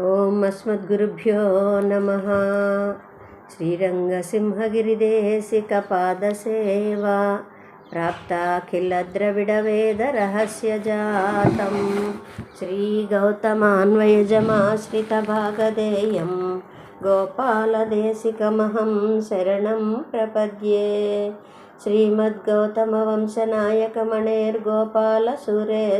ॐ अस्मद्गुरुभ्यो नमः श्रीरङ्गसिंहगिरिदेशिकपादसेवा प्राप्ताखिलद्रविडवेदरहस्यजातं श्रीगौतमान्वयजमाश्रितभागधेयं गोपालदेशिकमहं शरणं प्रपद्ये श्रीमद्गौतमवंशनायकमणेर्गोपालसूरेः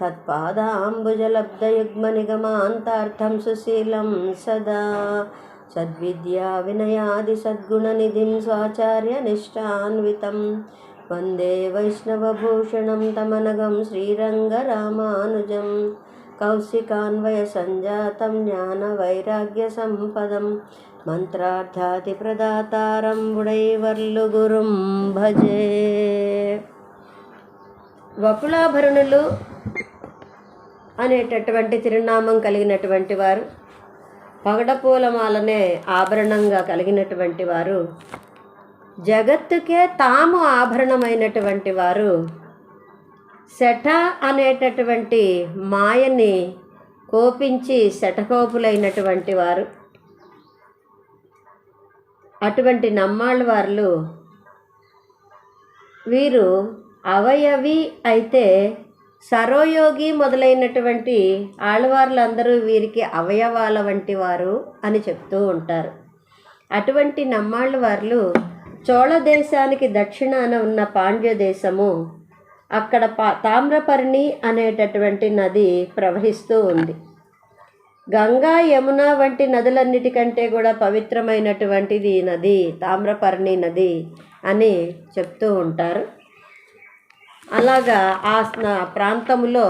तत्पादाम्बुजलब्धयुग्मनिगमान्तार्थं सुशीलं सदा सद्विद्याविनयादिसद्गुणनिधिं स्वाचार्यनिष्ठान्वितं वन्दे वैष्णवभूषणं तमनगं श्रीरङ्गरामानुजं कौशिकान्वयसञ्जातं ज्ञानवैराग्यसम्पदं మంత్రార్థాతిప్రదాతారం ఉడైవర్లు గురుం భజే వకులాభరణులు అనేటటువంటి తిరునామం కలిగినటువంటి వారు పగడపూలమాలనే ఆభరణంగా కలిగినటువంటి వారు జగత్తుకే తాము ఆభరణమైనటువంటి వారు శఠ అనేటటువంటి మాయని కోపించి శఠకోపులైనటువంటి వారు అటువంటి నమ్మాళ్ళ వారు వీరు అవయవి అయితే సరోయోగి మొదలైనటువంటి ఆళ్వార్లందరూ వీరికి అవయవాల వంటి వారు అని చెప్తూ ఉంటారు. అటువంటి నమ్మాళ్ళ వార్లు చోళ దేశానికి దక్షిణాన ఉన్న పాండ్య దేశము అక్కడ పా తామ్రపర్ణి అనేటటువంటి నది ప్రవహిస్తూ ఉంది. గంగా యమున వంటి నదులన్నిటికంటే కూడా పవిత్రమైనటువంటిది ఈ నది తామ్రపర్ణి నది అని చెప్తూ ఉంటారు. అలాగా ఆ ప్రాంతంలో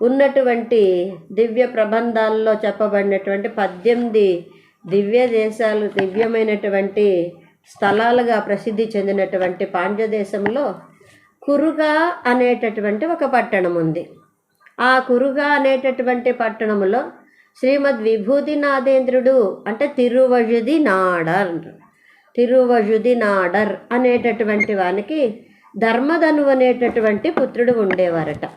ఉన్నటువంటి దివ్య ప్రబంధాల్లో చెప్పబడినటువంటి పద్దెనిమిది దివ్య దేశాలు దివ్యమైనటువంటి స్థలాలుగా ప్రసిద్ధి చెందినటువంటి పాండ్యదేశంలో కురుగా అనేటటువంటి ఒక పట్టణం ఉంది ఆ కురుగా అనేటటువంటి పట్టణంలో శ్రీమద్ విభూతినాథేంద్రుడు అంటే తిరువజుది నాడర్ తిరువజుది నాడర్ అనేటటువంటి వానికి ధర్మధను అనేటటువంటి పుత్రుడు ఉండేవారట.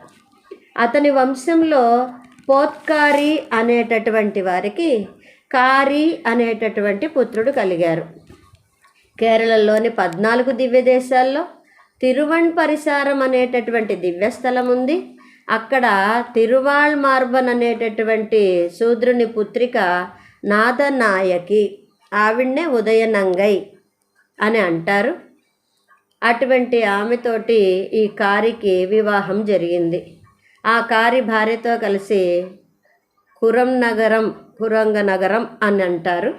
అతని వంశంలో పోత్కారి అనేటటువంటి వారికి కారి అనేటటువంటి పుత్రుడు కలిగారు. కేరళలోని పద్నాలుగు దివ్య దేశాల్లో తిరువణ్ పరిసారం అనేటటువంటి దివ్యస్థలం ఉంది. అక్కడ తిరువాళ్ మార్బన్ అనేటటువంటి శూద్రుని పుత్రిక నాదనాయకి ఆవిడ్నే ఉదయనంగై అని అంటారు. అటువంటి ఆమెతోటి ఈ కారికి వివాహం జరిగింది. ఆ కారి భార్యతో కలిసి కురం నగరం కురంగ నగరం అని అంటారు.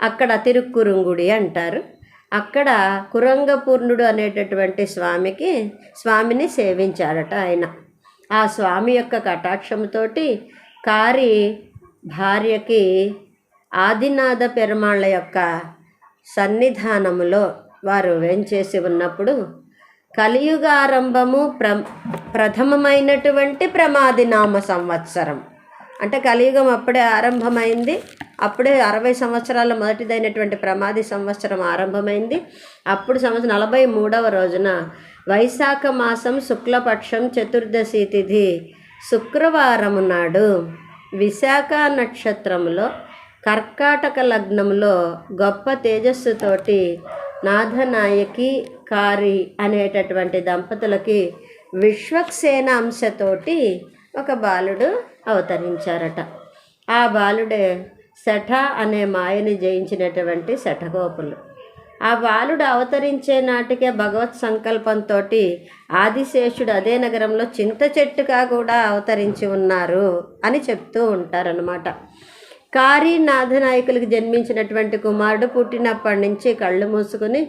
అక్కడ తిరుక్కురుంగుడి అంటారు. అక్కడ కురంగపూర్ణుడు అనేటటువంటి స్వామికి స్వామిని సేవించాడట ఆయన. ఆ స్వామి యొక్క కటాక్షంతోటి కారి భార్యకి ఆదినాథ పెరుమాళ్ళ యొక్క సన్నిధానములో వారు వేంచేసి ఉన్నప్పుడు కలియుగ ఆరంభము ప్ర ప్రథమమైనటువంటి ప్రమాది నామ సంవత్సరం. అంటే కలియుగం అప్పుడే ఆరంభమైంది అప్పుడే అరవై సంవత్సరాల మొదటిదైనటువంటి ప్రమాది సంవత్సరం ఆరంభమైంది. అప్పుడు సంవత్సరం నలభై మూడవ రోజున వైశాఖ మాసం శుక్లపక్షం చతుర్దశి తిథి శుక్రవారము నాడు విశాఖ నక్షత్రంలో కర్కాటక లగ్నంలో గొప్ప తేజస్సుతోటి నాథనాయకి కారి అనేటటువంటి దంపతులకి విశ్వక్సేన అంశతోటి ఒక బాలుడు అవతరించారట. ఆ బాలుడే శఠ అనే మాయని జయించినటువంటి శఠగోపులు ఆ బాలుడు అవతరించే నాటికే భగవత్ సంకల్పంతో ఆదిశేషుడు అదే నగరంలో చింత చెట్టుగా కూడా అవతరించి ఉన్నారు అని చెప్తూ ఉంటారనమాట కారీ నాథనాయకులకు జన్మించినటువంటి కుమారుడు పుట్టినప్పటి నుంచి కళ్ళు మూసుకుని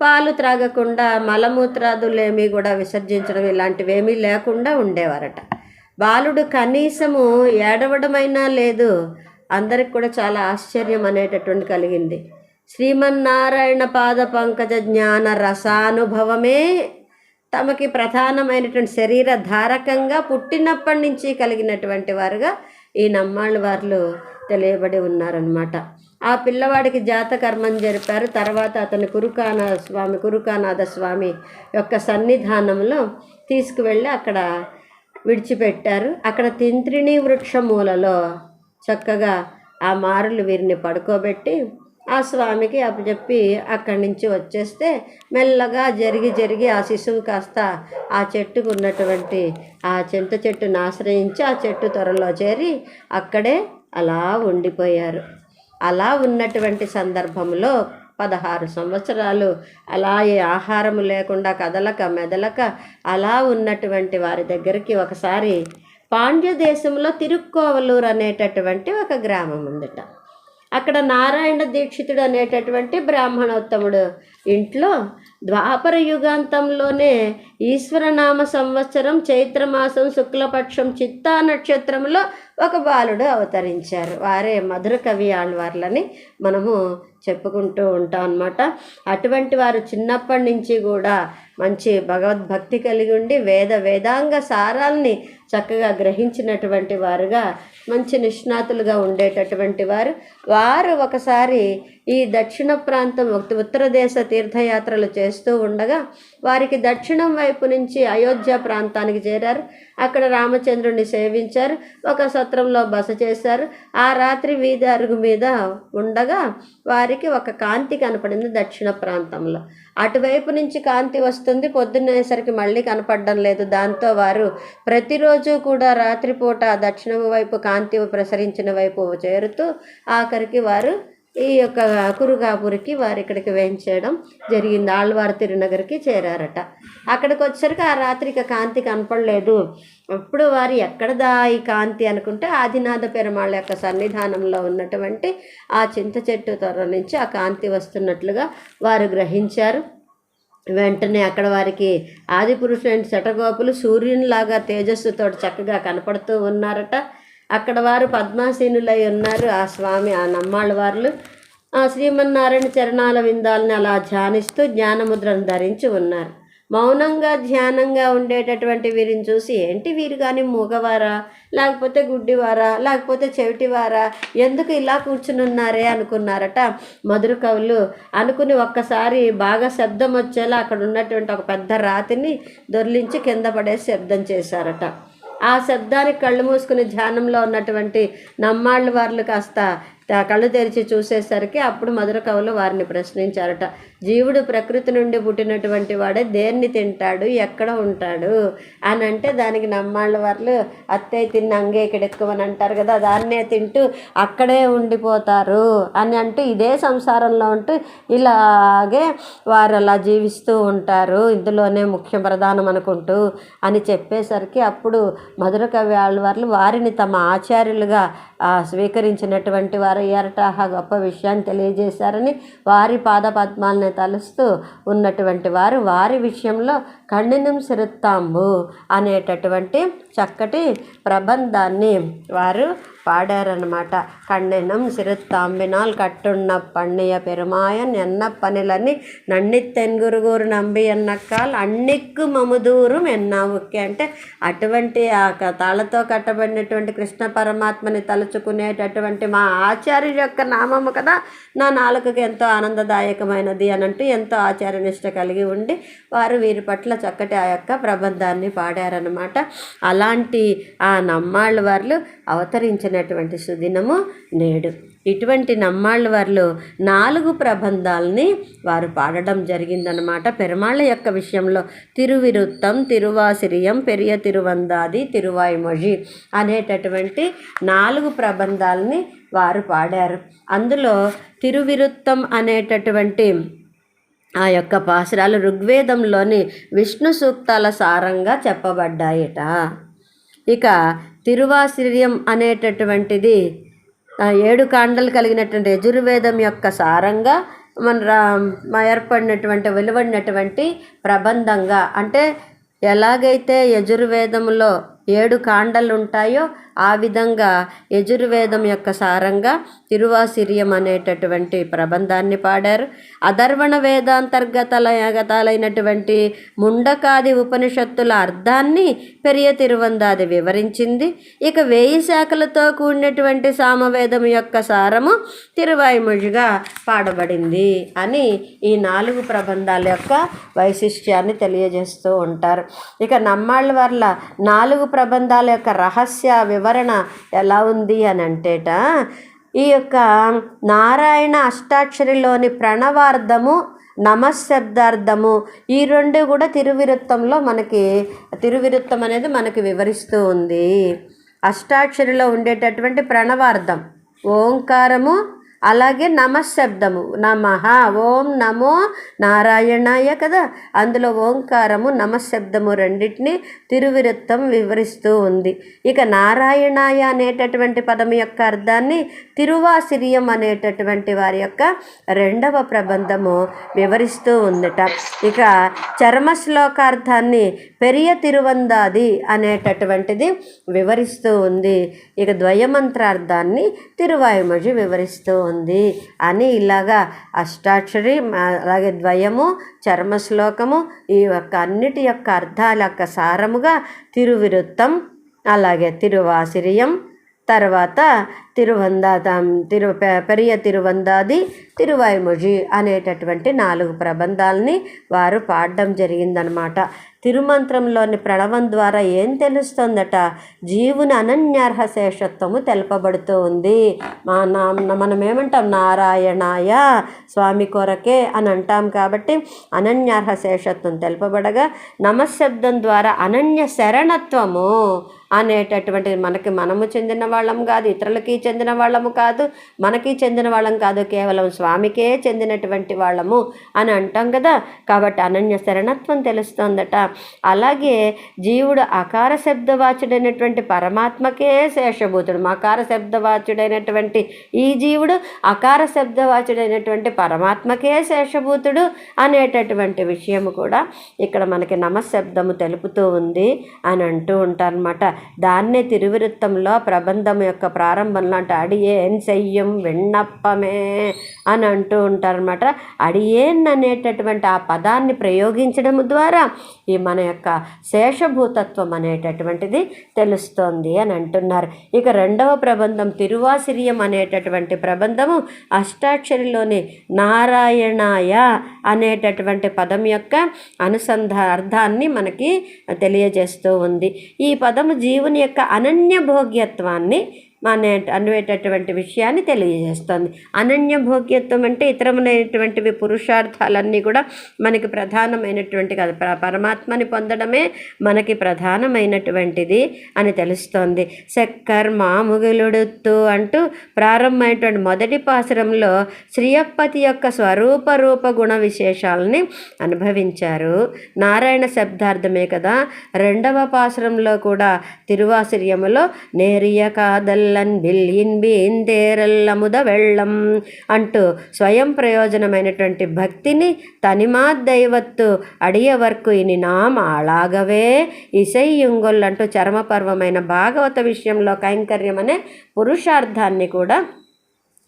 పాలు త్రాగకుండా మలమూత్రాదులేమీ కూడా విసర్జించడం ఇలాంటివేమీ లేకుండా ఉండేవారట. బాలుడు కనీసము ఏడవడమైనా లేదు. అందరికి కూడా చాలా ఆశ్చర్యం అనేటటువంటి కలిగింది. శ్రీమన్నారాయణ పాద పంకజ జ్ఞాన రసానుభవమే తమకి ప్రధానమైనటువంటి శరీర ధారకంగా పుట్టినప్పటి నుంచి కలిగినటువంటి వారుగా ఈ నమ్మాళ్ళ వార్లు తెలియబడి ఉన్నారనమాట ఆ పిల్లవాడికి జాతకర్మం జరిపారు. తర్వాత అతని కురుకాన స్వామి కురుకానాథ స్వామి యొక్క సన్నిధానంలో తీసుకువెళ్ళి అక్కడ విడిచిపెట్టారు. అక్కడ తింత్రిణి వృక్ష మూలలో చక్కగా ఆ మారులు వీరిని పడుకోబెట్టి ఆ స్వామికి అప్పచెప్పి అక్కడి నుంచి వచ్చేస్తే మెల్లగా జరిగి జరిగి ఆ శిశువు కాస్త ఆ చెట్టుకు ఉన్నటువంటి ఆ చింత చెట్టును ఆశ్రయించి ఆ చెట్టు త్వరలో చేరి అక్కడే అలా ఉండిపోయారు. అలా ఉన్నటువంటి సందర్భంలో పదహారు సంవత్సరాలు అలా ఏ ఆహారం లేకుండా కదలక మెదలక అలా ఉన్నటువంటి వారి దగ్గరికి ఒకసారి పాండ్య దేశంలో తిరుక్కోవలూరు అనేటటువంటి ఒక గ్రామం ఉందట. అక్కడ నారాయణ దీక్షితుడు అనేటటువంటి బ్రాహ్మణోత్తముడు ఇంట్లో ద్వాపర యుగాంతంలోనే ఈశ్వరనామ సంవత్సరం చైత్రమాసం శుక్లపక్షం చిత్తా నక్షత్రంలో ఒక బాలుడు అవతరించారు. వారే మధుర కవి ఆళ్వార్లని మనము చెప్పుకుంటూ ఉంటాం అన్నమాట. అటువంటి వారు చిన్నప్పటి నుంచి కూడా మంచి భగవద్భక్తి కలిగి ఉండి వేద వేదాంగ సారాల్ని చక్కగా గ్రహించినటువంటి వారుగా మంచి నిష్ణాతులుగా ఉండేటటువంటి వారు. వారు ఒకసారి ఈ దక్షిణ ప్రాంతం ఉత్తర దేశ తీర్థయాత్రలు చేస్తూ ఉండగా వారికి దక్షిణం వైపు నుంచి అయోధ్య ప్రాంతానికి చేరారు. అక్కడ రామచంద్రుడిని సేవించారు. ఒక సత్రంలో బస చేశారు. ఆ రాత్రి వీధి అరుగు మీద ఉండగా వారికి ఒక కాంతి కనపడింది దక్షిణ ప్రాంతంలో. అటువైపు నుంచి కాంతి వస్తుంది. పొద్దున్నేసరికి మళ్ళీ కనపడడం లేదు. దాంతో వారు ప్రతిరోజు కూడా రాత్రిపూట దక్షిణం వైపు కాంతి ప్రసరించిన వైపు చేరుతూ ఆఖరికి వారు ఈ యొక్క కురుగాపురికి వారు ఇక్కడికి వేయించేయడం జరిగింది. ఆళ్వారు తిరునగర్కి చేరారట. అక్కడికి వచ్చేసరికి ఆ రాత్రికి కాంతి కనపడలేదు. అప్పుడు వారు ఎక్కడదా ఈ కాంతి అనుకుంటే ఆదినాథ పెరుమాళ్ళ యొక్క సన్నిధానంలో ఉన్నటువంటి ఆ చింత చెట్టు త్వర నుంచి ఆ కాంతి వస్తున్నట్లుగా వారు గ్రహించారు. వెంటనే అక్కడ వారికి ఆది పురుషులైన శటగోపులు సూర్యునిలాగా తేజస్సుతో చక్కగా కనపడుతూ ఉన్నారట. అక్కడ వారు పద్మాసీనులై ఉన్నారు. ఆ స్వామి ఆ నమ్మాళ్ళ వార్లు ఆ శ్రీమన్నారాయణ చరణాల విందాలని అలా ధ్యానిస్తూ జ్ఞానముద్రను ధరించి ఉన్నారు. మౌనంగా ధ్యానంగా ఉండేటటువంటి వీరిని చూసి ఏంటి వీరు కానీ మూగవారా? లేకపోతే గుడ్డివారా? లేకపోతే చెవిటివారా? ఎందుకు ఇలా కూర్చుని ఉన్నారే అనుకున్నారట మధుర కవులు. అనుకుని ఒక్కసారి బాగా శబ్దం వచ్చేలా అక్కడ ఉన్నటువంటి ఒక పెద్ద రాతిని దొర్లించి కింద పడేసి శబ్దం చేశారట. ఆ శబ్దానికి కళ్ళు మూసుకుని ధ్యానంలో ఉన్నటువంటి నమ్మాళ్ళ వార్లు కాస్త కళ్ళు తెరిచి చూసేసరికి అప్పుడు మధుర కవులు వారిని ప్రశ్నించారట. జీవుడు ప్రకృతి నుండి పుట్టినటువంటి వాడే దేన్ని తింటాడు? ఎక్కడ ఉంటాడు? అని అంటే దానికి నమ్మాళ్ళ వాళ్ళు అత్తయ్య తిన్న అంగే ఇక్కడెక్కువని అంటారు కదా దాన్నే తింటూ అక్కడే ఉండిపోతారు అని అంటూ ఇదే సంసారంలో ఉంటూ ఇలాగే వారు అలా జీవిస్తూ ఉంటారు. ఇందులోనే ముఖ్య ప్రధానం అనుకుంటూ అని చెప్పేసరికి అప్పుడు మధుర కవి ఆళ్వార్లు వారిని తమ ఆచార్యులుగా స్వీకరించినటువంటి వారు ఎరటాహ గొప్ప విషయాన్ని తెలియజేశారని వారి పాద పద్మాలని తలుస్తూ ఉన్నటువంటి వారు వారి విషయంలో కణినం సిరుత్తాంబు అనేటటువంటి చక్కటి ప్రబంధాన్ని వారు పాడారనమాట కണ്ణెనం సిరుత్తాంబినాల్ కట్టున్న పన్నయ్య పెరుమాయన్ ఎన్న పనులని నన్నిత్తెన్గురుగురు నంబి ఎన్నక్కల్ అన్నిక్కు మము దూరం ఎన్న ఓకే అంటే అటువంటి ఆ తాళతో కట్టబడినటువంటి కృష్ణ పరమాత్మని తలుచుకునేటటువంటి మా ఆచార్య యొక్క నామము కదా నా నాలుకకు ఎంతో ఆనందదాయకమైనది అని అంటూ ఎంతో ఆచార్యనిష్ట కలిగి ఉండి వారు వీరి పట్ల చక్కటి ఆ యొక్క ప్రబంధాన్ని పాడారనమాట అలాంటి ఆ నమ్మాళ్ళ వాళ్ళు అవతరించిన అవతరించినటువంటి సుదినము నేడు. ఇటువంటి నమ్మాళ్ళ వారిలో నాలుగు ప్రబంధాలని వారు పాడడం జరిగిందనమాట పెరుమాళ్ళ యొక్క విషయంలో తిరువిరుత్తం తిరువాసిరియం పెరియ తిరువందాది తిరువాయిమొഴി అనేటటువంటి నాలుగు ప్రబంధాలని వారు పాడారు. అందులో తిరువిరుత్తం అనేటటువంటి ఆ యొక్క పాసురాలు ఋగ్వేదంలోని విష్ణు సూక్తాల సారంగా చెప్పబడ్డాయట. ఇక తిరువాసిర్యం అనేటటువంటిది ఏడు కాండలు కలిగినటువంటి యజుర్వేదం యొక్క సారంగా మన రా ఏర్పడినటువంటి వెలువడినటువంటి ప్రబంధంగా. అంటే ఎలాగైతే యజుర్వేదంలో ఏడు కాండలు ఉంటాయో ఆ విధంగా యజుర్వేదం యొక్క సారంగా తిరువాసిర్యం అనేటటువంటి ప్రబంధాన్ని పాడారు. అధర్వణ వేదాంతర్గతలగతాలైనటువంటి ముండకాది ఉపనిషత్తుల అర్థాన్ని పెరియ తిరువందాది వివరించింది. ఇక వేయి శాఖలతో కూడినటువంటి సామవేదం యొక్క సారము తిరువాయిమొழிగా పాడబడింది అని ఈ నాలుగు ప్రబంధాల యొక్క వైశిష్ట్యాన్ని తెలియజేస్తూ ఉంటారు. ఇక నమ్మాళ్ళ వల్ల నాలుగు ప్రబంధాల యొక్క రహస్య వివరణ ఎలా ఉంది అని అంటేట ఈ యొక్క నారాయణ అష్టాక్షరిలోని ప్రణవార్థము నమశబ్దార్థము ఈ రెండు కూడా తిరువిరుత్తంలో మనకి తిరువిరుత్తం అనేది మనకి వివరిస్తూ ఉంది. అష్టాక్షరిలో ఉండేటటువంటి ప్రణవార్థం ఓంకారము అలాగే నమశబ్దము నమః ఓం నమో నారాయణాయ కదా. అందులో ఓంకారము నమశబ్దము రెండింటిని తిరువిరుత్తం వివరిస్తూ ఉంది. ఇక నారాయణాయ అనేటటువంటి పదం యొక్క అర్థాన్ని తిరువాసిరియం అనేటటువంటి వారి యొక్క రెండవ ప్రబంధము వివరిస్తూ ఉందట. ఇక చర్మ శ్లోకార్థాన్ని పెరియ తిరువందాది అనేటటువంటిది వివరిస్తూ ఉంది. ఇక ద్వయమంత్రార్థాన్ని తిరువాయుమజి వివరిస్తూ ఉంది. ఉంది అని ఇలాగా అష్టాక్షరి అలాగే ద్వయము చర్మ శ్లోకము ఈ యొక్క అన్నిటి యొక్క అర్థాల యొక్క సారముగా తిరువిరుత్తం అలాగే తిరువాసిరియం తర్వాత తిరువందాదం తిరు పెరియ తిరువందాది తిరువాయిమొഴి అనేటటువంటి నాలుగు ప్రబంధాలని వారు పాడడం జరిగిందనమాట. తిరుమంత్రంలోని ప్రణవం ద్వారా ఏం తెలుస్తుందట? జీవుని అనన్యార్హ శేషత్వము తెలపబడుతూ ఉంది. మా మనం ఏమంటాం? నారాయణాయ స్వామి కొరకే అని అంటాం కాబట్టి అనన్యార్హ శేషత్వం తెలపబడగా నమశబ్దం ద్వారా అనన్య శరణత్వము అనేటటువంటిది మనకి మనము చెందిన వాళ్ళం కాదు ఇతరులకి చెందిన వాళ్ళము కాదు మనకి చెందిన వాళ్ళం కాదు కేవలం స్వామికే చెందినటువంటి వాళ్ళము అని అంటాం కదా. కాబట్టి అనన్య శరణత్వం తెలుస్తోందట. అలాగే జీవుడు అకార శబ్దవాచుడైనటువంటి పరమాత్మకే శేషభూతుడు. మకార శబ్దవాచుడైనటువంటి ఈ జీవుడు అకార శబ్దవాచుడైనటువంటి పరమాత్మకే శేషభూతుడు అనేటటువంటి విషయము కూడా ఇక్కడ మనకి నమశబ్దము తెలుపుతూ ఉంది అని అంటూ ఉంటారనమాట దాన్నే తిరువిరుత్తంలో ప్రబంధం యొక్క ప్రారంభంలో అంటే అడియేన్ చెయ్యం విన్నప్పమే అని అంటూ ఉంటారనమాట అడియేన్ అనేటటువంటి ఆ పదాన్ని ప్రయోగించడం ద్వారా ఈ మన యొక్క శేషభూతత్వం అనేటటువంటిది తెలుస్తోంది అని అంటున్నారు. ఇక రెండవ ప్రబంధం తిరువాసిరియం అనేటటువంటి ప్రబంధము అష్టాక్షరిలోని నారాయణాయ అనేటటువంటి పదం యొక్క అనుసంధా అర్థాన్ని మనకి తెలియజేస్తూ ఉంది. ఈ పదము జీ జీవుని యొక్క అనన్య భోగ్యత్వాన్ని అనే అనేటటువంటి విషయాన్ని తెలియజేస్తుంది. అనన్య భోగ్యత్వం అంటే ఇతరమైనటువంటివి పురుషార్థాలన్నీ కూడా మనకి ప్రధానమైనటువంటి కదా. పరమాత్మని పొందడమే మనకి ప్రధానమైనటువంటిది అని తెలుస్తోంది. శక్కర్ మాముగులుడుతూ అంటూ ప్రారంభమైనటువంటి మొదటి పాసురంలో శ్రీయప్పతి యొక్క స్వరూప రూప గుణ విశేషాలని అనుభవించారు. నారాయణ శబ్దార్థమే కదా. రెండవ పాసురంలో కూడా తిరువాసిర్యములో నేరియ కాదల్ వెల్లన్ బిల్లిన్ బీన్ వెళ్ళం అంటూ స్వయం ప్రయోజనమైనటువంటి భక్తిని తనిమా దైవత్తు అడియవర్కు ఇని నామ అలాగవే ఇసై అంటూ చర్మపర్వమైన భాగవత విషయంలో కైంకర్యం అనే పురుషార్థాన్ని కూడా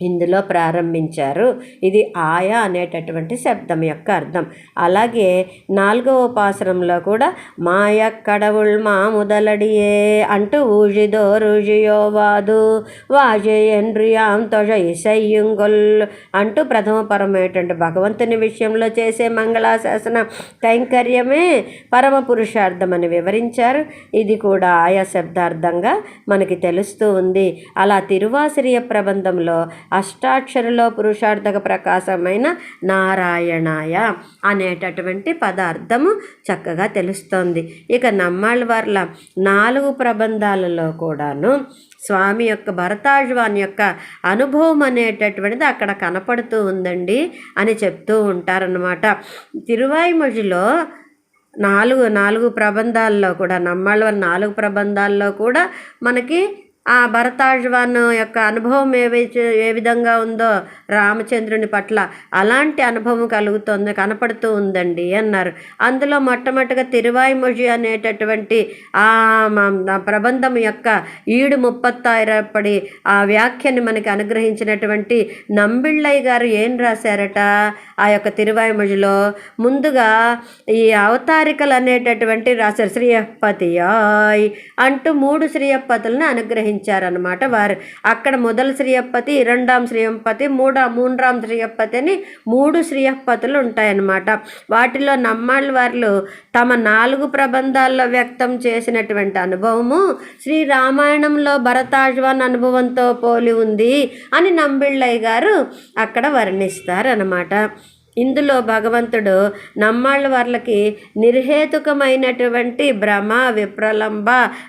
ఇందులో ప్రారంభించారు. ఇది ఆయా అనేటటువంటి శబ్దం యొక్క అర్థం. అలాగే నాలుగవ ఉపాసనంలో కూడా మాయ కడవుల్ మా ముదలడియే అంటూ ఊజిదో రుజియోవాదు వాజయండ్రియాం తొజ ఇసయ్యుంగొల్ అంటూ ప్రథమ పరమైనటువంటి భగవంతుని విషయంలో చేసే మంగళాశాసన కైంకర్యమే పరమ పురుషార్థం అని వివరించారు. ఇది కూడా ఆయా శబ్దార్థంగా మనకి తెలుస్తూ ఉంది. అలా తిరువాసిరియ ప్రబంధంలో అష్టాక్షరలో పురుషార్థక ప్రకాశమైన నారాయణాయ అనేటటువంటి పదార్థము చక్కగా తెలుస్తోంది. ఇక నమ్మాళ్ళ వర్ల నాలుగు ప్రబంధాలలో కూడాను స్వామి యొక్క భరతాజ్వాన్ యొక్క అనుభవం అనేటటువంటిది అక్కడ కనపడుతూ ఉందండి అని చెప్తూ ఉంటారనమాట తిరువాయిమొழிలో నాలుగు నాలుగు ప్రబంధాల్లో కూడా నమ్మాళ్ళ నాలుగు ప్రబంధాల్లో కూడా మనకి ఆ భరతాజ్వాన్ యొక్క అనుభవం ఏ ఏ విధంగా ఉందో రామచంద్రుని పట్ల అలాంటి అనుభవం కలుగుతుంది కనపడుతూ ఉందండి అన్నారు. అందులో మొట్టమొదటిగా తిరువాయిమొഴి అనేటటువంటి ఆ ప్రబంధం యొక్క ఈడు ముప్పత్తాయిరపడి ఆ వ్యాఖ్యని మనకి అనుగ్రహించినటువంటి నంబిళ్ళయ్య గారు ఏం రాశారట? ఆ యొక్క తిరువాయిమొழிలో ముందుగా ఈ అవతారికలు అనేటటువంటి రాశారు శ్రీయపతియాయ్ అంటూ మూడు శ్రీయపతులను అనుగ్రహించారు. ప్రవేశించారనమాట వారు అక్కడ మొదలు శ్రీయపతి రెండాం శ్రీయంపతి మూడా మూండ్రాం శ్రీయపతి అని మూడు శ్రీయప్పతులు ఉంటాయన్నమాట. వాటిలో నమ్మాళ్ళ వారు తమ నాలుగు ప్రబంధాల్లో వ్యక్తం చేసినటువంటి అనుభవము శ్రీ రామాయణంలో భరతాజ్వాన్ అనుభవంతో పోలి ఉంది అని నంబిళ్ళయ్య గారు అక్కడ వర్ణిస్తారనమాట ఇందులో భగవంతుడు నమ్మాళ్ళ వాళ్ళకి నిర్హేతుకమైనటువంటి భ్రమ విప్రలంబ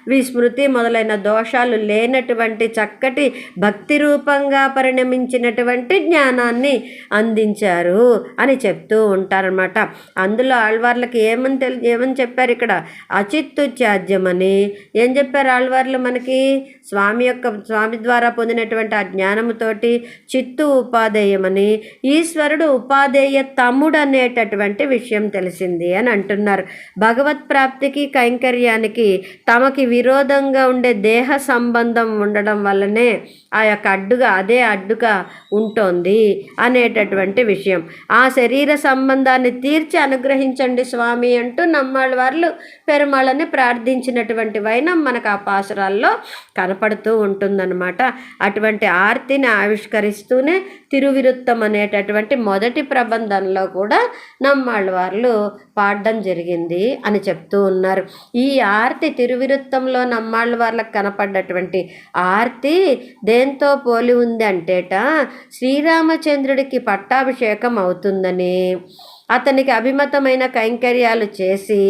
విస్మృతి మొదలైన దోషాలు లేనటువంటి చక్కటి భక్తి రూపంగా పరిణమించినటువంటి జ్ఞానాన్ని అందించారు అని చెప్తూ ఉంటారనమాట అందులో ఆళ్వార్లకి ఏమని తెలి ఏమని చెప్పారు ఇక్కడ? అచిత్తుత్యాజ్యమని. ఏం చెప్పారు ఆళ్వార్లు మనకి? స్వామి యొక్క స్వామి ద్వారా పొందినటువంటి ఆ జ్ఞానముతోటి చిత్తు ఉపాధేయమని. ఈశ్వరుడు ఉపాధేయ తమ్ముడు అనేటటువంటి విషయం తెలిసింది అని అంటున్నారు. భగవత్ ప్రాప్తికి కైంకర్యానికి తమకి విరోధంగా ఉండే దేహ సంబంధం ఉండడం వల్లనే ఆ యొక్క అడ్డుగా అదే అడ్డుగా ఉంటుంది అనేటటువంటి విషయం. ఆ శరీర సంబంధాన్ని తీర్చి అనుగ్రహించండి స్వామి అంటూ నమ్మాళ్ళ వాళ్ళు పెరుమాళ్ళని ప్రార్థించినటువంటి వైనం మనకు ఆ పాసురాల్లో కనపడుతూ ఉంటుందన్నమాట. అటువంటి ఆర్తిని ఆవిష్కరిస్తూనే తిరువిరుత్తం అనేటటువంటి మొదటి ప్రబంధంలో కూడా నమ్మాళ్ళ వాళ్ళు పాడడం జరిగింది అని చెప్తూ ఉన్నారు. ఈ ఆర్తి తిరువిరుత్తంలో నమ్మాళ్ళ వాళ్ళకి కనపడ్డటువంటి ఆర్తి దేంతో పోలి ఉంది అంటేట శ్రీరామచంద్రుడికి పట్టాభిషేకం అవుతుందని. అతనికి అభిమతమైన కైంకర్యాలు చేసి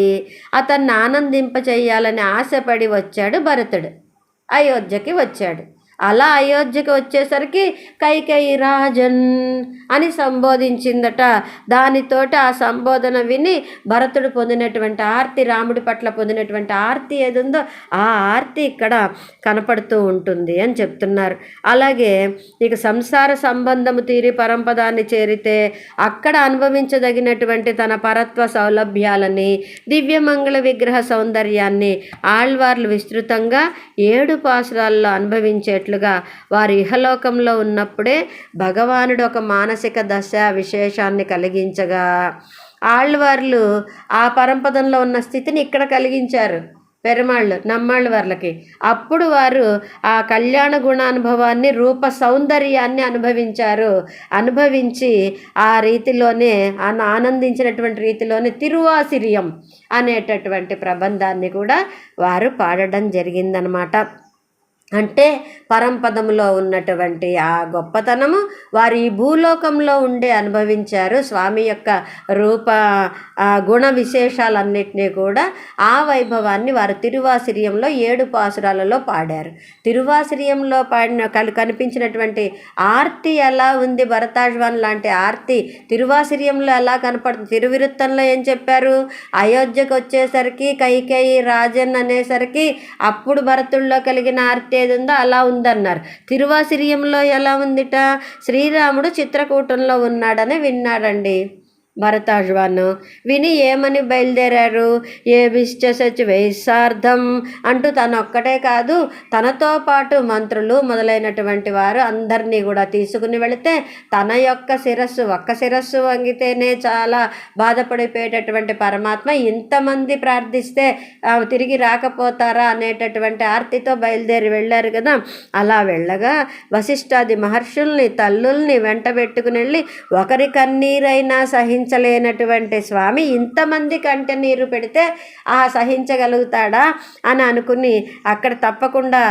అతన్ని ఆనందింపచేయాలని ఆశపడి వచ్చాడు భరతుడు. అయోధ్యకి వచ్చాడు. అలా అయోధ్యకి వచ్చేసరికి కైకేయి రాజన్ అని సంబోధించిందట. దానితోటి ఆ సంబోధన విని భరతుడు పొందినటువంటి ఆర్తి రాముడి పట్ల పొందినటువంటి ఆర్తి ఏది ఉందో ఆ ఆర్తి ఇక్కడ కనపడుతూ ఉంటుంది అని చెప్తున్నారు. అలాగే ఇక సంసార సంబంధము తీరి పరంపదాన్ని చేరితే అక్కడ అనుభవించదగినటువంటి తన పరత్వ సౌలభ్యాలని దివ్యమంగళ విగ్రహ సౌందర్యాన్ని ఆళ్వార్లు విస్తృతంగా ఏడు పాసురాల్లో అనుభవించేట్లుగా వారు ఇహలోకంలో ఉన్నప్పుడే భగవానుడు ఒక మానసిక దశ విశేషాన్ని కలిగించగా. ఆళ్ళవార్లు ఆ పరంపదంలో ఉన్న స్థితిని ఇక్కడ కలిగించారు. పెరుమాళ్ళు నమ్మాళ్ళు వాళ్ళకి అప్పుడు వారు ఆ కళ్యాణ గుణానుభవాన్ని రూప సౌందర్యాన్ని అనుభవించారు. అనుభవించి ఆ రీతిలోనే ఆనందించినటువంటి రీతిలోనే తిరువాసిరియం అనేటటువంటి ప్రబంధాన్ని కూడా వారు పాడడం జరిగిందనమాట. అంటే పరంపదములో ఉన్నటువంటి ఆ గొప్పతనము వారు ఈ భూలోకంలో ఉండే అనుభవించారు. స్వామి యొక్క రూప గుణ విశేషాలన్నింటినీ కూడా ఆ వైభవాన్ని వారు తిరువాసిరియంలో ఏడు పాసురాలలో పాడారు. తిరువాసిరియంలో పాడిన కనిపించినటువంటి ఆర్తి ఎలా ఉంది? భరతాజ్వాన్ లాంటి ఆర్తి తిరువాసిరియంలో ఎలా కనపడుతుంది? తిరువిరుత్తంలో ఏం చెప్పారు? అయోధ్యకు వచ్చేసరికి కైకేయి రాజన్ అనేసరికి అప్పుడు భరతుల్లో కలిగిన ఆర్తి ఏది అలా ఉందన్నారు. తిరువాసిరియంలో ఎలా ఉందిట? శ్రీరాముడు చిత్రకూటంలో ఉన్నాడని విన్నాడండి. భరతాజ్వాన్ విని ఏమని బయలుదేరారు? ఏ సచ్ వైశార్థం అంటూ తనొక్కటే ఒక్కటే కాదు తనతో పాటు మంత్రులు మొదలైనటువంటి వారు అందరినీ కూడా తీసుకుని వెళితే తన యొక్క శిరస్సు ఒక్క శిరస్సు వంగితేనే చాలా బాధపడిపోయేటటువంటి పరమాత్మ ఇంతమంది ప్రార్థిస్తే తిరిగి రాకపోతారా అనేటటువంటి ఆర్తితో బయలుదేరి వెళ్ళారు కదా. అలా వెళ్ళగా వశిష్ఠాది మహర్షుల్ని తల్లుల్ని వెంట పెట్టుకుని వెళ్ళి ఒకరి కన్నీరైనా సహించలేనటువంటి స్వామి ఇంతమంది కంటి నీరు పెడితే ఆ సహించగలుగుతాడా అని అనుకుని అక్కడ తప్పకుండా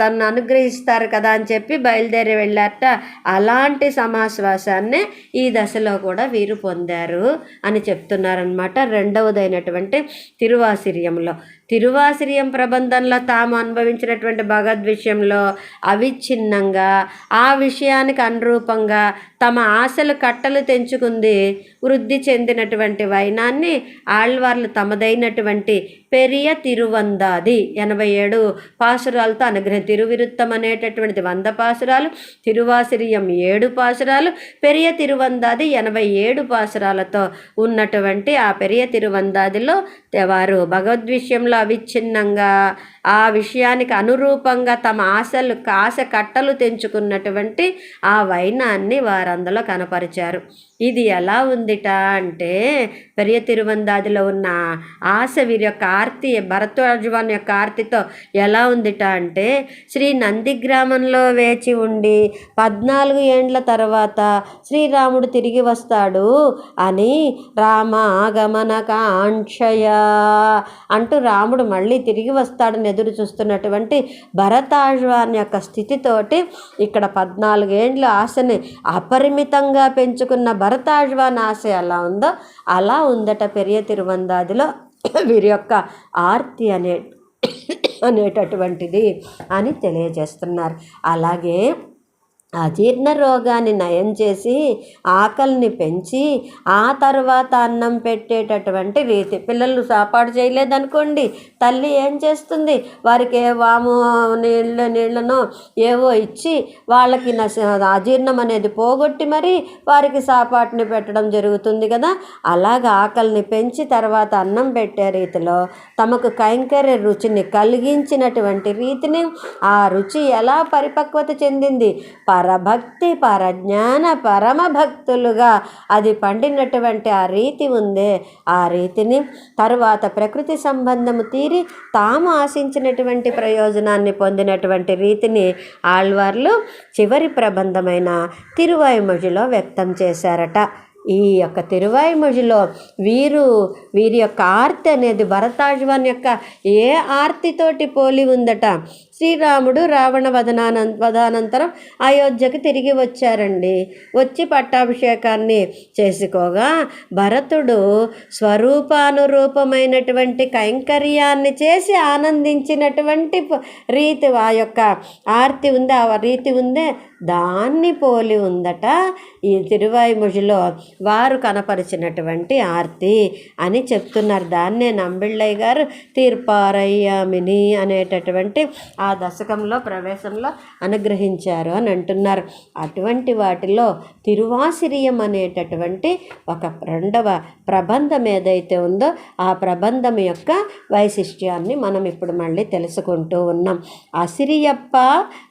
తను అనుగ్రహిస్తారు కదా అని చెప్పి బయలుదేరి వెళ్ళారట. అలాంటి సమాశ్వాసాన్ని ఈ దశలో కూడా వీరు పొందారు అని చెప్తున్నారనమాట రెండవదైనటువంటి తిరువాసిర్యంలో. తిరువాసిరియం ప్రబంధంలో తాము అనుభవించినటువంటి భగవద్ విషయంలో అవిచ్ఛిన్నంగా ఆ విషయానికి అనురూపంగా తమ ఆశలు కట్టలు తెంచుకుంది వృద్ధి చెందినటువంటి వైనాన్ని ఆళ్వార్లు తమదైనటువంటి పెరియ తిరువందాది. ఎనభై ఏడు పాసురాలతో అనుగ్రహం. తిరువిరుత్తం అనేటటువంటిది వంద పాసురాలు తిరువాసిరియం ఏడు పాసురాలు పెరియ తిరువందాది ఎనభై ఏడు పాసురాలతో ఉన్నటువంటి ఆ పెరియ తిరువందాదిలో వారు భగవద్విషయంలో విషయంలో అవిచ్ఛిన్నంగా ఆ విషయానికి అనురూపంగా తమ ఆశలు ఆశ కట్టలు తెంచుకున్నటువంటి ఆ వైనాన్ని వారందరూ కనపరిచారు. ఇది ఎలా ఉందిట అంటే పెరియ తిరువందాదిలో ఉన్న ఆశ వీరి యొక్క ఆర్తి భరద్వాజవాన్ యొక్క ఆర్తితో ఎలా ఉందిట అంటే శ్రీ నంది గ్రామంలో వేచి ఉండి పద్నాలుగు ఏండ్ల తర్వాత శ్రీరాముడు తిరిగి వస్తాడు అని రామ ఆగమన కాంక్షయ అంటూ రాముడు మళ్ళీ తిరిగి వస్తాడని ఎదురు చూస్తున్నటువంటి భరతాజ్వాన్ యొక్క స్థితితోటి ఇక్కడ పద్నాలుగేండ్ల ఆశని అపరిమితంగా పెంచుకున్న భరతాజ్వాన్ ఆశ ఎలా ఉందో అలా ఉందట పెరియ తిరువందాదిలో వీరి యొక్క ఆర్తి అనే అనేటటువంటిది అని తెలియజేస్తున్నారు. అలాగే అజీర్ణ రోగాన్ని నయం చేసి ఆకలిని పెంచి ఆ తర్వాత అన్నం పెట్టేటటువంటి రీతి పిల్లలు సాపాడు చేయలేదనుకోండి. తల్లి ఏం చేస్తుంది? వారికి ఏ వాము నీళ్ళ నీళ్ళను ఏవో ఇచ్చి వాళ్ళకి నశ అజీర్ణం అనేది పోగొట్టి మరి వారికి సాపాటుని పెట్టడం జరుగుతుంది కదా. అలాగ ఆకలిని పెంచి తర్వాత అన్నం పెట్టే రీతిలో తమకు కైంకర్య రుచిని కలిగించినటువంటి రీతిని ఆ రుచి ఎలా పరిపక్వత చెందింది? పరభక్తి పరజ్ఞాన పరమ భక్తులుగా అది పండినటువంటి ఆ రీతి ఉందే. ఆ రీతిని తరువాత ప్రకృతి సంబంధము తీరి తాము ఆశించినటువంటి ప్రయోజనాన్ని పొందినటువంటి రీతిని ఆళ్వార్లు చివరి ప్రబంధమైన తిరువాయుమొழிలో వ్యక్తం చేశారట. ఈ యొక్క తిరువాయిమొழிలో వీరు వీరి యొక్క ఆర్తి అనేది భరతాజ్వాన్ యొక్క ఏ ఆర్తితోటి పోలి ఉందట. శ్రీరాముడు రావణ వదనాన వదానంతరం అయోధ్యకు తిరిగి వచ్చారండి. వచ్చి పట్టాభిషేకాన్ని చేసుకోగా భరతుడు స్వరూపానురూపమైనటువంటి కైంకర్యాన్ని చేసి ఆనందించినటువంటి రీతి ఆ యొక్క ఆర్తి ఉంది? ఆ రీతి ఉందే? దాన్ని పోలి ఉందట ఈ తిరువాయిముజిలో వారు కనపరిచినటువంటి ఆర్తి అని చెప్తున్నారు. దాన్నే నంబిళ్ళయ్య గారు తీర్పారయ్యామిని అనేటటువంటి ఆ దశకంలో ప్రవేశంలో అనుగ్రహించారు అని అంటున్నారు. అటువంటి వాటిలో తిరువాసిరియం అనేటటువంటి ఒక రెండవ ప్రబంధం ఏదైతే ఉందో ఆ ప్రబంధం యొక్క వైశిష్ట్యాన్ని మనం ఇప్పుడు మళ్ళీ తెలుసుకుంటూ ఉన్నాం. అసిరియప్ప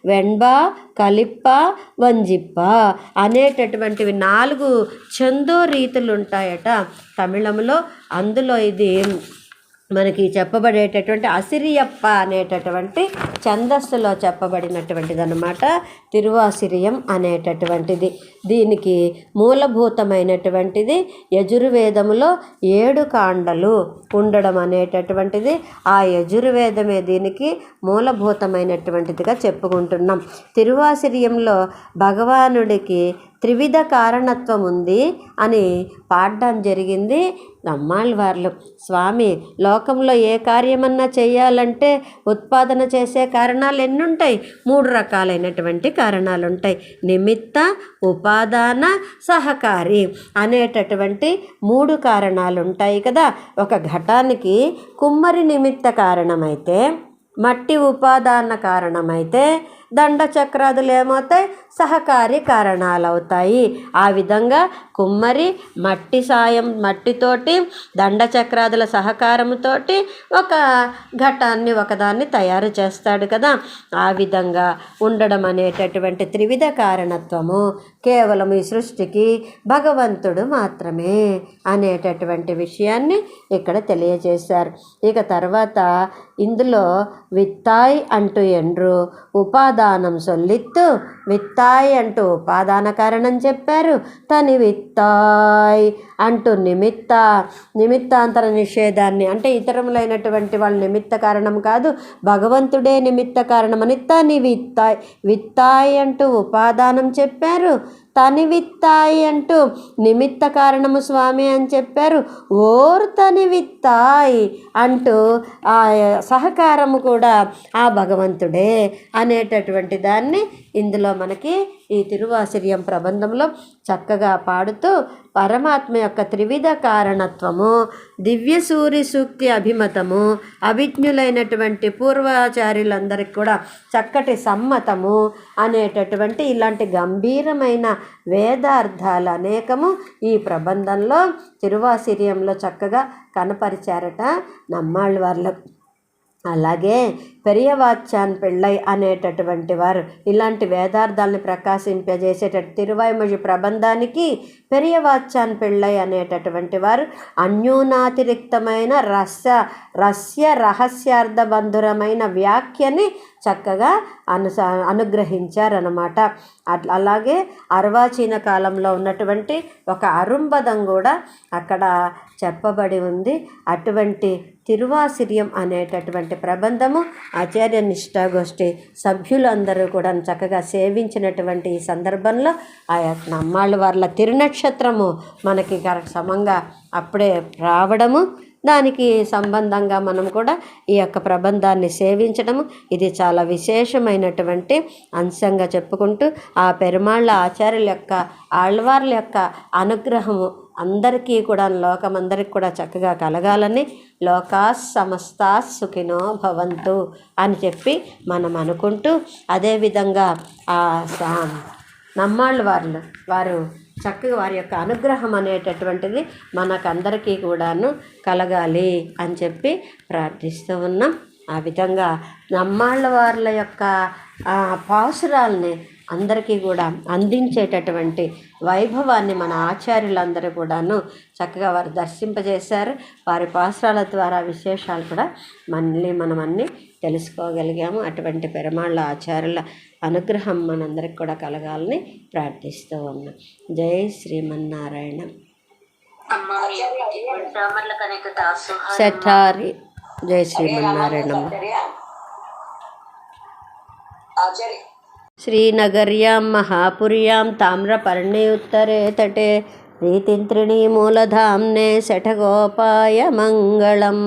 వెంబ కలిప్ప వంజిప్ప అనేటటువంటివి నాలుగు చందో రీతులు ఉంటాయట తమిళంలో. అందులో ఇది మనకి చెప్పబడేటటువంటి అసిరియప్ప అనేటటువంటి ఛందస్సులో చెప్పబడినటువంటిది అనమాట తిరువాసిరియం అనేటటువంటిది. దీనికి మూలభూతమైనటువంటిది యజుర్వేదములో ఏడు కాండలు ఉండడం అనేటటువంటిది. ఆ యజుర్వేదమే దీనికి మూలభూతమైనటువంటిదిగా చెప్పుకుంటున్నాం. తిరువాసిరియంలో భగవానుడికి త్రివిధ కారణత్వం ఉంది అని పాడడం జరిగింది నమ్మాళ్ళ వాళ్ళు స్వామి లోకంలో ఏ కార్యమన్నా చేయాలంటే ఉత్పాదన చేసే కారణాలు ఎన్నుంటాయి? మూడు రకాలైనటువంటి కారణాలు ఉంటాయి నిమిత్త ఉపాదాన సహకారి అనేటటువంటి మూడు కారణాలు ఉంటాయి కదా. ఒక ఘటానికి కుమ్మరి నిమిత్త కారణమైతే మట్టి ఉపాదాన కారణమైతే దండచక్రాదులు ఏమవుతాయి సహకారి కారణాలు అవుతాయి ఆ విధంగా కుమ్మరి మట్టి సాయం మట్టితోటి దండచక్రాదుల సహకారంతోటి ఒక ఘటాన్ని ఒకదాన్ని తయారు చేస్తాడు కదా. ఆ విధంగా ఉండడం అనేటటువంటి త్రివిధ కారణత్వము. కేవలం ఈ సృష్టికి భగవంతుడు మాత్రమే అనేటటువంటి విషయాన్ని ఇక్కడ తెలియజేశారు. ఇక తర్వాత ఇందులో విత్తాయ్ అంటూ ఎండ్రు ఉపాదానం సొల్లిత్తు విత్తాయ్ అంటూ ఉపాదాన కారణం చెప్పారు. తని విత్తాయ్ అంటూ నిమిత్త నిమిత్తాంతర నిషేధాన్ని అంటే ఇతరములైనటువంటి వాళ్ళ నిమిత్త కారణం కాదు భగవంతుడే నిమిత్త కారణమని తని విత్తాయ్ విత్తాయ్ అంటూ ఉపాదానం చెప్పారు. తని విత్తాయి అంటూ నిమిత్త కారణము స్వామి అని చెప్పారు. ఓరు తని విత్తాయి అంటూ ఆ సహకారము కూడా ఆ భగవంతుడే అనేటటువంటి దాన్ని ఇందులో మనకి ఈ తిరువాసిర్యం ప్రబంధంలో చక్కగా పాడుతూ పరమాత్మ యొక్క త్రివిధ కారణత్వము దివ్య సూర్య సూక్తి అభిమతము అభిజ్ఞులైనటువంటి పూర్వాచార్యులందరికీ కూడా చక్కటి సమ్మతము అనేటటువంటి ఇలాంటి గంభీరమైన వేదార్థాలు అనేకము ఈ ప్రబంధంలో తిరువాసిర్యంలో చక్కగా కనపరిచారట నమ్మాళ్ళ వాళ్ళు అలాగే పెరియవాచ్యాన్ పెళ్ళై అనేటటువంటి వారు. ఇలాంటి వేదార్థాలను ప్రకాశింపజేసేటట్టు తిరువాయిమొഴി ప్రబంధానికి పెరియవాచ్యాన్ పెళ్ళై అనేటటువంటి వారు అన్యూనాతిరిక్తమైన రస్య రస్య రహస్యార్థ బంధురమైన వ్యాఖ్యని చక్కగా అనుస అనుగ్రహించారనమాట అట్లా అలాగే అర్వాచీన కాలంలో ఉన్నటువంటి ఒక అరుంబదం కూడా అక్కడ చెప్పబడి ఉంది. అటువంటి తిరువాసిర్యం అనేటటువంటి ప్రబంధము ఆచార్య నిష్ఠాగోష్ఠి సభ్యులందరూ కూడా చక్కగా సేవించినటువంటి ఈ సందర్భంలో ఆ యొక్క అమ్మాళ్ళ వార్ల తిరునక్షత్రము మనకి కరెక్ట్ సమంగా అప్పుడే రావడము. దానికి సంబంధంగా మనం కూడా ఈ యొక్క ప్రబంధాన్ని సేవించడము. ఇది చాలా విశేషమైనటువంటి అంశంగా చెప్పుకుంటూ ఆ పెరుమాళ్ళ ఆచార్యుల యొక్క ఆళ్వార్ల యొక్క అనుగ్రహము అందరికీ కూడా లోకమందరికి కూడా చక్కగా కలగాలని లోకా సమస్త సుఖినో భవంతు అని చెప్పి మనం అనుకుంటూ అదేవిధంగా ఆ నమ్మాళ్ళు వాళ్ళు వారు చక్కగా వారి యొక్క అనుగ్రహం అనేటటువంటిది మనకందరికీ కూడాను కలగాలి అని చెప్పి ప్రార్థిస్తూ ఉన్నాం. ఆ విధంగా నమ్మాళ్ళ వార్ల యొక్క పాసురాల్ని అందరికీ కూడా అందించేటటువంటి వైభవాన్ని మన ఆచార్యులందరూ కూడాను చక్కగా వారు దర్శింపజేశారు. వారి పాసరాల ద్వారా విశేషాలు కూడా మళ్ళీ మనం అన్నీ తెలుసుకోగలిగాము. అటువంటి పెరమాళ్ళ ఆచార్యుల అనుగ్రహం మనందరికి కూడా కలగాలని ప్రార్థిస్తూ ఉన్నాం. జై శ్రీమన్నారాయణ. అమ్మ జై బ్రాహ్మణుల ఆచార్య శఠారి జై శ్రీమన్నారాయణమ్మ ఆచార్య శ్రీనగర్యాం మహాపుర్యాం తామ్రపర్ణి ఉత్తరే తటే రీతింత్రిణీ మూలధామ్నే శఠగోపాయ మంగళం